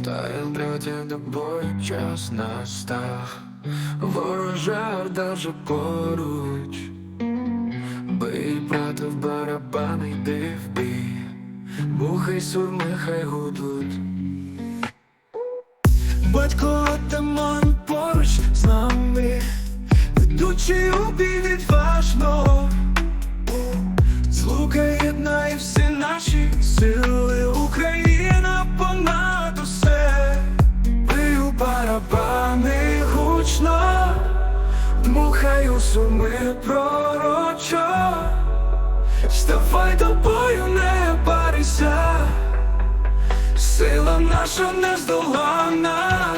Стоим прийти до бой, час настав Ворожа даже поруч Бий брата в барабан, йди в бій Бухай сурми, хай гудуть Батько Атаман Дмухаю суми пророчо ставай тобою, не парися. Сила наша нездоланна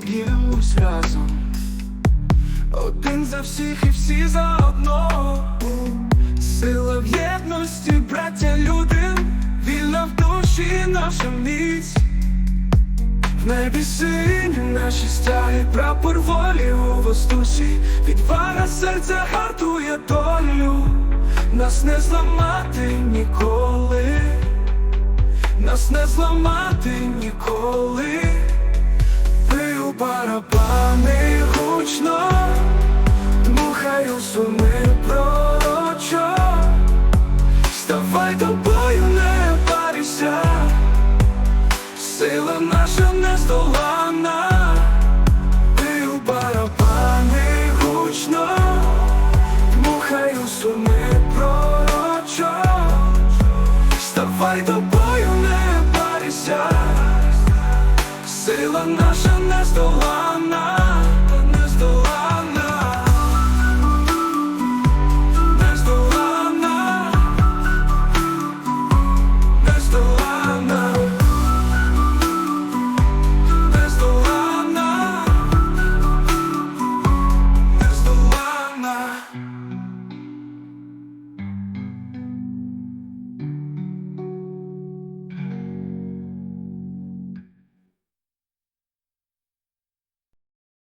б'ємось разом. Один за всіх і всі за одного Сила в єдності, браття люди. Вільна в душі наша міць. В небі сині наші стяги Прапор волі у воздусі Відвага серця гартує долю. Нас не зламати ніколи. Нас не зламати ніколи Бию барабани гучно Дмухаю суми пророчо Ставай тобою, не парися Сила наша нездоланна сила наша нездолана.